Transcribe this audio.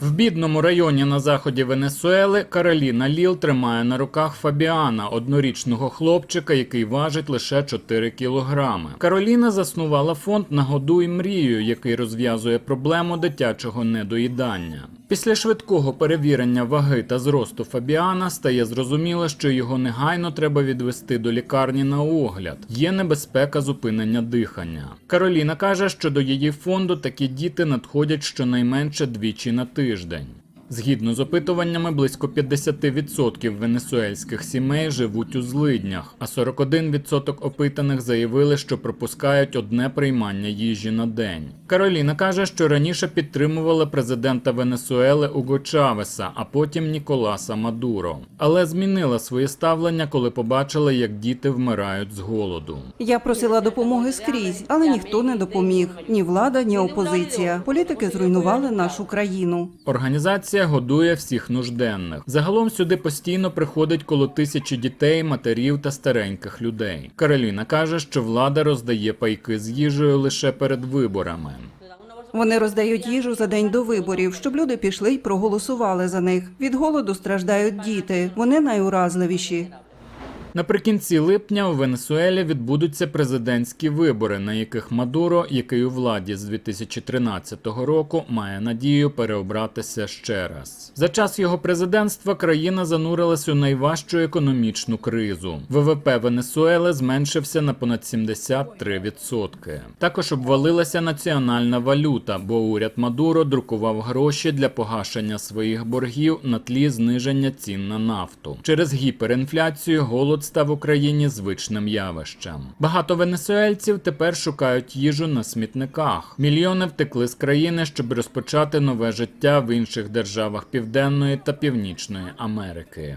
В бідному районі на заході Венесуели Кароліна Ліл тримає на руках Фабіана, однорічного хлопчика, який важить лише 4 кілограми. Кароліна заснувала фонд Нагодуй мрію, який розв'язує проблему дитячого недоїдання. Після швидкого перевірення ваги та зросту Фабіана стає зрозуміло, що його негайно треба відвести до лікарні на огляд. Є небезпека зупинення дихання. Кароліна каже, що до її фонду такі діти надходять щонайменше двічі на тиждень. Згідно з опитуваннями, близько 50% венесуельських сімей живуть у злиднях, а 41% опитаних заявили, що пропускають одне приймання їжі на день. Кароліна каже, що раніше підтримувала президента Венесуели Уго Чавеса, а потім Ніколаса Мадуро. Але змінила своє ставлення, коли побачила, як діти вмирають з голоду. Я просила допомоги скрізь, але ніхто не допоміг. Ні влада, ні опозиція. Політики зруйнували нашу країну. Організація годує всіх нужденних. Загалом сюди постійно приходить коло тисячі дітей, матерів та стареньких людей. Кароліна каже, що влада роздає пайки з їжею лише перед виборами. Вони роздають їжу за день до виборів, щоб люди пішли й проголосували за них. Від голоду страждають діти. Вони найуразливіші. Наприкінці липня у Венесуелі відбудуться президентські вибори, на яких Мадуро, який у владі з 2013 року, має надію переобратися ще раз. За час його президентства країна занурилась у найважчу економічну кризу. ВВП Венесуели зменшився на понад 73%. Також обвалилася національна валюта, бо уряд Мадуро друкував гроші для погашення своїх боргів на тлі зниження цін на нафту. Через гіперінфляцію став в Україні звичним явищем. Багато венесуельців тепер шукають їжу на смітниках. Мільйони втекли з країни, щоб розпочати нове життя в інших державах Південної та Північної Америки.